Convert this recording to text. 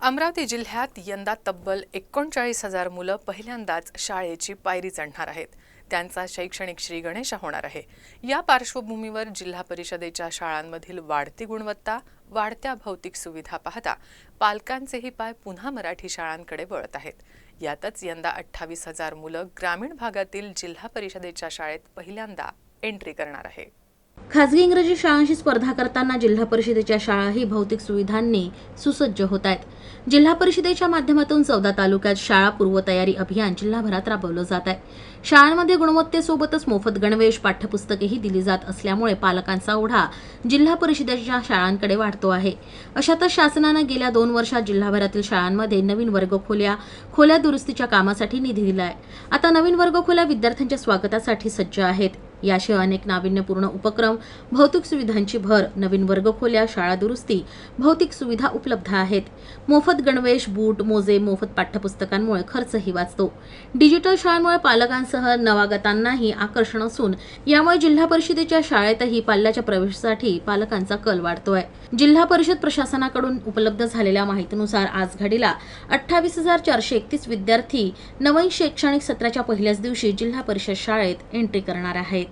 अमरावती जिल्ह्यात यंदा तब्बल एकोणचाळीस हजार मुलं पहिल्यांदाच शाळेची पायरी चढणार आहेत. त्यांचा शैक्षणिक श्रीगणेशा होणार आहे. या पार्श्वभूमीवर जिल्हा परिषदेच्या शाळांमधील वाढती गुणवत्ता वाढत्या भौतिक सुविधा पाहता पालकांचेही पाय पुन्हा मराठी शाळांकडे वळत आहेत. यातच यंदा अठ्ठावीस हजार मुलं ग्रामीण भागातील जिल्हा परिषदेच्या शाळेत पहिल्यांदा एंट्री करणार आहे. खासगी इंग्रजी शाळांशी स्पर्धा करताना जिल्हा परिषदेच्या शाळाही भौतिक सुविधांनी सुसज्ज होत आहेत. जिल्हा परिषदेच्या माध्यमातून चौदा तालुक्यात शाळा पूर्वतयारी अभियान जिल्हाभरात राबवलं जात आहे. शाळांमध्ये गुणवत्तेसोबतच मोफत गणवेश पाठ्यपुस्तकेही दिली जात असल्यामुळे पालकांचा ओढा जिल्हा परिषदेच्या शाळांकडे वाढतो आहे. अशातच शासनानं गेल्या दोन वर्षात जिल्हाभरातील शाळांमध्ये नवीन वर्गखोल्या खोल्या दुरुस्तीच्या कामासाठी निधी दिलाय आता नवीन वर्गखोल्या विद्यार्थ्यांच्या स्वागतासाठी सज्ज आहेत. याशिवाय अनेक नाविन्यपूर्ण उपक्रम भौतिक सुविधांची भर नवीन वर्गखोल्या शाळा दुरुस्ती भौतिक सुविधा उपलब्ध आहेत. मोफत गणवेश बूट मोजे मोफत पाठ्यपुस्तकांमुळे खर्चही वाचतो. डिजिटल शाळांमुळे पालकांसह नवागतांनाही आकर्षण असून यामुळे जिल्हा परिषदेच्या शाळेतही पाल्याच्या प्रवेशासाठी पालकांचा कल वाढतोय. जिल्हा परिषद प्रशासनाकडून उपलब्ध झालेल्या माहितीनुसार आज घडीला अठ्ठावीस हजार चारशे एकतीस विद्यार्थी नवीन शैक्षणिक सत्राच्या पहिल्याच दिवशी जिल्हा परिषद शाळेत एंट्री करणार आहेत.